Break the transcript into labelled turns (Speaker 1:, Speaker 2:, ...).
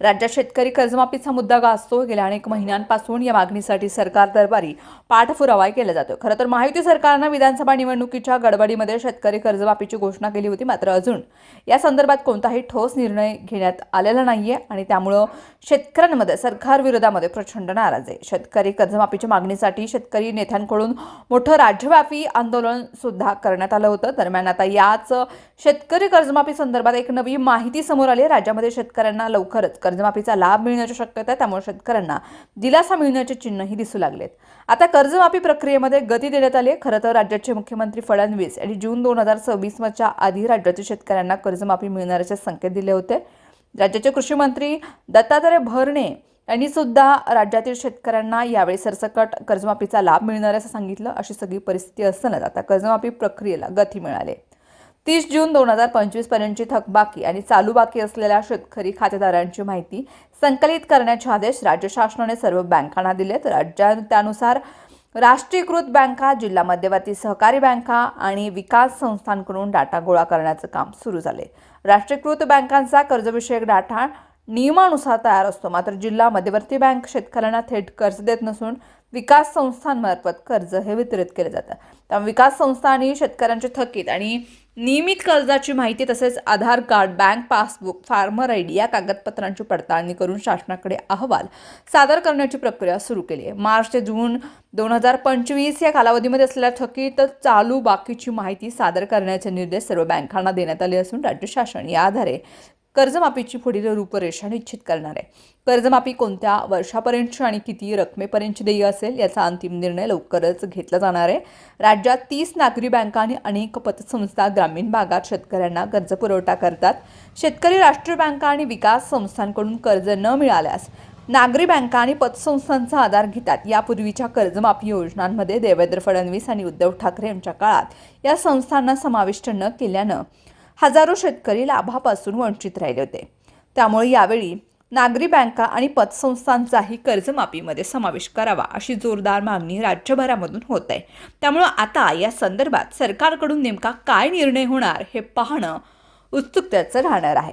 Speaker 1: राज्यात शेतकरी कर्जमाफीचा मुद्दा गाजतो. गेल्या अनेक महिन्यांपासून या मागणीसाठी सरकार दरबारी पाठपुरावा केला जातो खरं तर महायुती सरकारनं विधानसभा निवडणुकीच्या गडबडीमध्ये शेतकरी कर्जमाफीची घोषणा केली होती मात्र अजून या संदर्भात कोणताही ठोस निर्णय घेण्यात आलेला नाहीये आणि त्यामुळं शेतकऱ्यांमध्ये सरकार विरोधामध्ये प्रचंड नाराज आहे. शेतकरी कर्जमाफीच्या मागणीसाठी शेतकरी नेत्यांकडून मोठं राज्यव्यापी आंदोलन सुद्धा करण्यात आलं होतं. दरम्यान आता याच शेतकरी कर्जमाफी संदर्भात एक नवी माहिती समोर आली आहे. राज्यामध्ये शेतकऱ्यांना लवकरच कर्जमाफीचा लाभ मिळण्याची शक्यता आहे त्यामुळे शेतकऱ्यांना दिलासा मिळण्याचे चिन्हही दिसू लागलेत. आता कर्जमाफी प्रक्रियेमध्ये गती देण्यात आली आहे. खरं तर राज्याचे मुख्यमंत्री फडणवीस यांनी जून दोन हजार सव्वीसच्या आधी राज्यातील शेतकऱ्यांना कर्जमाफी मिळणाऱ्याचे संकेत दिले होते. राज्याचे कृषी मंत्री दत्तात्रय भरणे यांनी सुद्धा राज्यातील शेतकऱ्यांना यावेळी सरसकट कर्जमाफीचा लाभ मिळणार असं सांगितलं. अशी सगळी परिस्थिती असतानाच आता कर्जमाफी प्रक्रियेला गती मिळाली तीस जून दोन हजार पंचवीस पर्यंतची थकबाकी आणि चालू बाकी असलेल्या शेतकरी खातेदारांची माहिती संकलित करण्याचे आदेश राज्य शासनाने सर्व बँकांना दिलेत राज्यात त्यानुसार राष्ट्रीयकृत बँका जिल्हा मध्यवर्ती सहकारी बँका आणि विकास संस्थांकडून डाटा गोळा करण्याचं काम सुरू झाले. राष्ट्रीयकृत बँकांचा कर्जविषयक डाटा नियमानुसार तयार असतो. मात्र जिल्हा मध्यवर्ती बँक शेतकऱ्यांना थेट कर्ज देत नसून विकास संस्थांमार्फत कर्ज हे वितरित केले जातं. त्यामुळे विकास संस्था आणि शेतकऱ्यांचे थकीत आणि नियमित कर्जाची माहिती तसेच Aadhaar card bank passbook farmer I D या कागदपत्रांची पडताळणी करून शासनाकडे अहवाल सादर करण्याची प्रक्रिया सुरू केली आहे. मार्च ते जून दोन हजार पंचवीस या कालावधीमध्ये असलेल्या थकीत चालू बाकीची माहिती सादर करण्याचे निर्देश सर्व बँकांना देण्यात आले असून राज्य शासन या आधारे कर्जमाफीची पुढील रूपरेषा निश्चित करणार आहे. कर्जमाफी कोणत्या वर्षापर्यंतची आणि किती रकमेपर्यंतची देय असेल याचा अंतिम निर्णय लवकरच घेतला जाणार आहे. राज्यात तीस नागरी बँका आणि अनेक पतसंस्था ग्रामीण भागात शेतकऱ्यांना कर्ज पुरवठा करतात. शेतकरी राष्ट्रीय बँका आणि विकास संस्थांकडून कर्ज न मिळाल्यास नागरी बँका आणि पतसंस्थांचा आधार घेतात. यापूर्वीच्या कर्जमाफी योजनांमध्ये देवेंद्र फडणवीस आणि उद्धव ठाकरे यांच्या काळात या संस्थांना समाविष्ट न केल्यानं हजारो शेतकरी लाभापासून वंचित राहिले होते. त्यामुळे यावेळी नागरी बँका आणि पतसंस्थांचाही कर्जमाफीमध्ये समावेश करावा अशी जोरदार मागणी राज्यभरामधून होत आहे. त्यामुळं आता या संदर्भात सरकारकडून नेमका काय निर्णय होणार हे पाहणं उत्सुकतेचं राहणार आहे.